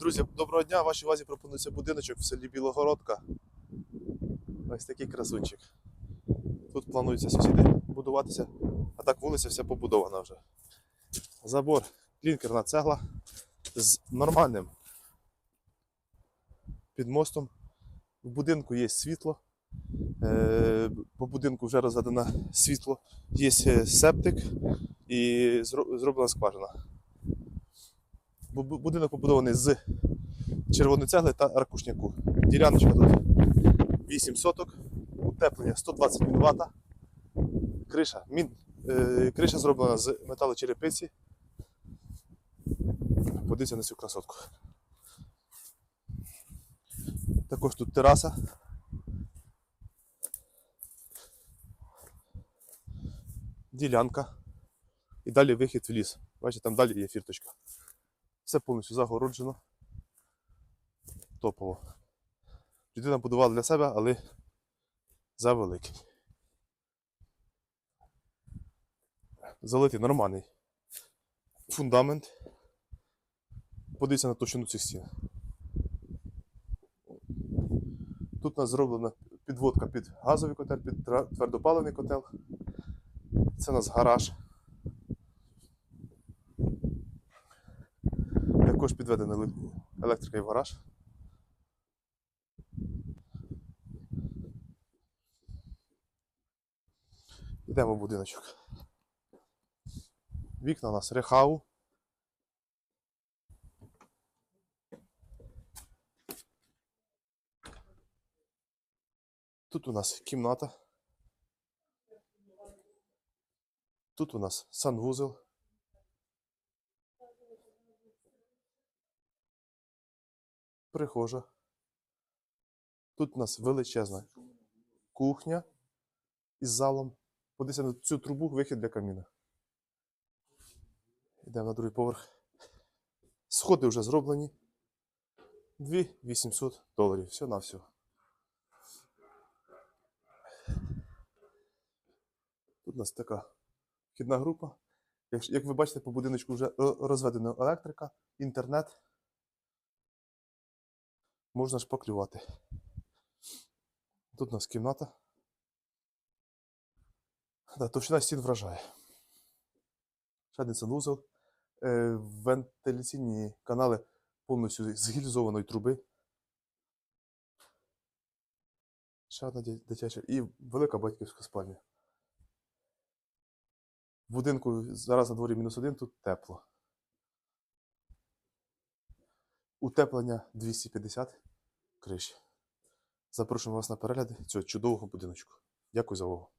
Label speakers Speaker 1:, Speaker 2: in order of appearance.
Speaker 1: Друзі, доброго дня! Вашій увазі пропонується будиночок в селі Білогородка. Ось такий красунчик. Тут плануються сусіди будуватися, а так вулиця вся побудована вже. Забор, клінкерна цегла з нормальним підмостом. В будинку є світло. Е, По будинку вже розведено світло, є е, септик і зроблена скважина. Бу- бу- Будинок побудований з червоної цегли та аркушняку. Діляночка тут 8 соток, утеплення 120 Вт. Криша, мін, е, криша зроблена з металочерепиці. Подивіться на цю красотку. Також тут тераса. Ділянка. І далі вихід в ліс. Бачите, там далі є фірточка. Все повністю загороджено. Топово. Людина будувала для себе, але завеликий. Залитий нормальний фундамент. Подивіться на товщину цих стін. Тут у нас зроблена підводка під газовий котел, під твердопаливний котел. Це у нас гараж. Також підведена еле- електрика і гараж. Йдемо в будиночок. Вікна у нас рехау. Тут у нас кімната. Тут у нас санвузел. Прихожа. Тут у нас величезна кухня із залом. Подивіться на цю трубу вихід для каміна. Йдемо на другий поверх. Сходи вже зроблені. 2800 доларів. Все на все. Тут у нас така вхідна група. Як, ви бачите, по будиночку вже е, розведена електрика, інтернет. Можна шпаклювати. Тут у нас кімната. Да, товщина стін вражає. Ще один санвузол. Е, вентиляційні канали повністю з гільзованої труби. Ще одна дитяча і велика батьківська спальня. В будинку зараз на дворі мінус один, тут тепло. Утеплення 250 криші. Запрошуємо вас на перегляд цього чудового будиночку. Дякую за увагу.